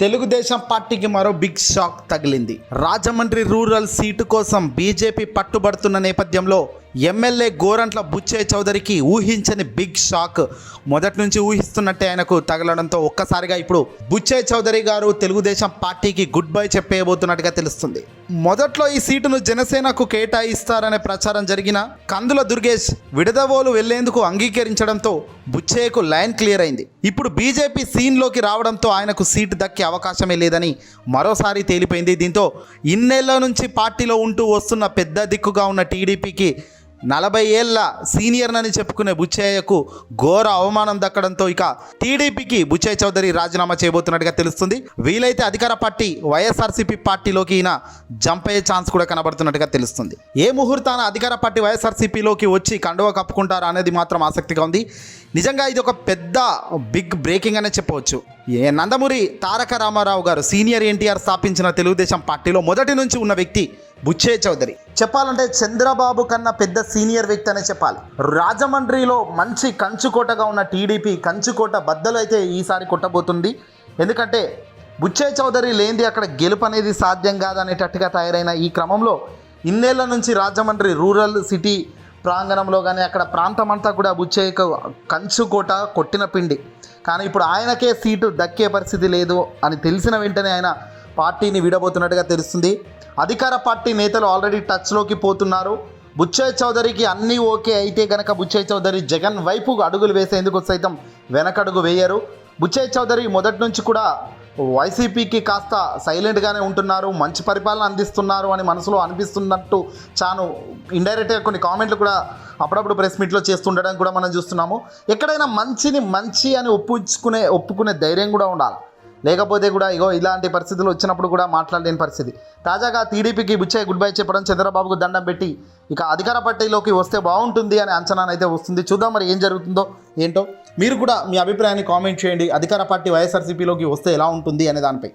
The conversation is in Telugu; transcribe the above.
తెలుగుదేశం పార్టీకి మరో బిగ్ షాక్ తగిలింది. రాజమండ్రి రూరల్ సీటు కోసం బీజేపీ పట్టుబడుతున్న నేపథ్యంలో ఎమ్మెల్యే గోరంట్ల బుచ్చయ్య చౌదరికి ఊహించని బిగ్ షాక్. మొదటి నుంచి ఊహిస్తున్నట్టే ఆయనకు తగలడంతో ఒక్కసారిగా ఇప్పుడు బుచ్చయ్య చౌదరి గారు తెలుగుదేశం పార్టీకి గుడ్ బై చెప్పేయబోతున్నట్టుగా తెలుస్తుంది. మొదట్లో ఈ సీటును జనసేనకు కేటాయిస్తారనే ప్రచారం జరిగిన కందుల దుర్గేష్ విడదవోలు వెళ్ళేందుకు అంగీకరించడంతో బుచ్చయ్యకు లైన్ క్లియర్ అయింది. ఇప్పుడు బీజేపీ సీన్లోకి రావడంతో ఆయనకు సీటు దక్కే అవకాశమే లేదని మరోసారి తేలిపోయింది. దీంతో ఇన్నేళ్ళ నుంచి పార్టీలో ఉంటూ వస్తున్న పెద్ద దిక్కుగా ఉన్న టీడీపీకి నలభై ఏళ్ళ సీనియర్నని చెప్పుకునే బుచ్చయ్యకు ఘోర అవమానం దక్కడంతో ఇక టీడీపీకి బుచ్చయ్య చౌదరి రాజీనామా చేయబోతున్నట్టుగా తెలుస్తుంది. వీలైతే అధికార పార్టీ వైఎస్ఆర్సీపీ పార్టీలోకి ఈయన జంప్ అయ్యే ఛాన్స్ కూడా కనబడుతున్నట్టుగా తెలుస్తుంది. ఏ ముహూర్తాన అధికార పార్టీ వైఎస్ఆర్సీపీలోకి వచ్చి కండువ కప్పుకుంటారా అనేది మాత్రం ఆసక్తిగా ఉంది. నిజంగా ఇది ఒక పెద్ద బిగ్ బ్రేకింగ్ అనే చెప్పవచ్చు. ఏ నందమూరి తారక రామారావు గారు సీనియర్ ఎన్టీఆర్ స్థాపించిన తెలుగుదేశం పార్టీలో మొదటి నుంచి ఉన్న వ్యక్తి బుచ్చే చౌదరి. చెప్పాలంటే చంద్రబాబు కన్నా పెద్ద సీనియర్ వ్యక్తి అనే చెప్పాలి. రాజమండ్రిలో మంచి కంచుకోటగా ఉన్న టీడీపీ కంచుకోట బద్దలు అయితే ఈసారి కొట్టబోతుంది. ఎందుకంటే బుచ్చే చౌదరి లేనిది అక్కడ గెలుపు అనేది సాధ్యం కాదనేటట్టుగా తయారైన ఈ క్రమంలో ఇన్నేళ్ళ నుంచి రాజమండ్రి రూరల్ సిటీ ప్రాంగణంలో కానీ అక్కడ ప్రాంతం అంతా కూడా బుచ్చయ్యకు కంచుకోట కొట్టిన పిండి. కానీ ఇప్పుడు ఆయనకే సీటు దక్కే పరిస్థితి లేదు అని తెలిసిన వెంటనే ఆయన పార్టీని విడబోతున్నట్టుగా తెలుస్తుంది. అధికార పార్టీ నేతలు ఆల్రెడీ టచ్లోకి పోతున్నారు. బుచ్చయ్య చౌదరికి అన్నీ ఓకే అయితే గనక బుచ్చయ్య చౌదరి జగన్ వైపు అడుగులు వేసేందుకు సైతం వెనకడుగు వేయరు. బుచ్చయ్య చౌదరి మొదటి నుంచి కూడా వైసీపీకి కాస్త సైలెంట్గానే ఉంటున్నారు మంచి పరిపాలన అందిస్తున్నారు అని మనసులో అనిపిస్తున్నట్టు చాను ఇండైరెక్ట్గా కొన్ని కామెంట్లు కూడా అప్పుడప్పుడు ప్రెస్ మీట్లో చేస్తుండడం కూడా మనం చూస్తున్నాము. ఎక్కడైనా మంచిని మంచి అని ఒప్పించుకునే ఒప్పుకునే ధైర్యం కూడా ఉండాలి. లేకపోతే కూడా ఇగో ఇలాంటి పరిస్థితులు వచ్చినప్పుడు కూడా మాట్లాడలేని పరిస్థితి. తాజాగా టీడీపీకి బుచ్చయ్య గుడ్ బై చెప్పడం చంద్రబాబుకు దండం పెట్టి ఇక అధికార పార్టీలోకి వస్తే బాగుంటుంది అనే అంచనానైతే వస్తుంది. చూద్దాం మరి ఏం జరుగుతుందో ఏంటో. మీరు కూడా మీ అభిప్రాయాన్ని కామెంట్ చేయండి. అధికార పార్టీ వైఎస్ఆర్సీపీలోకి వస్తే ఎలా ఉంటుంది అనే దానిపై.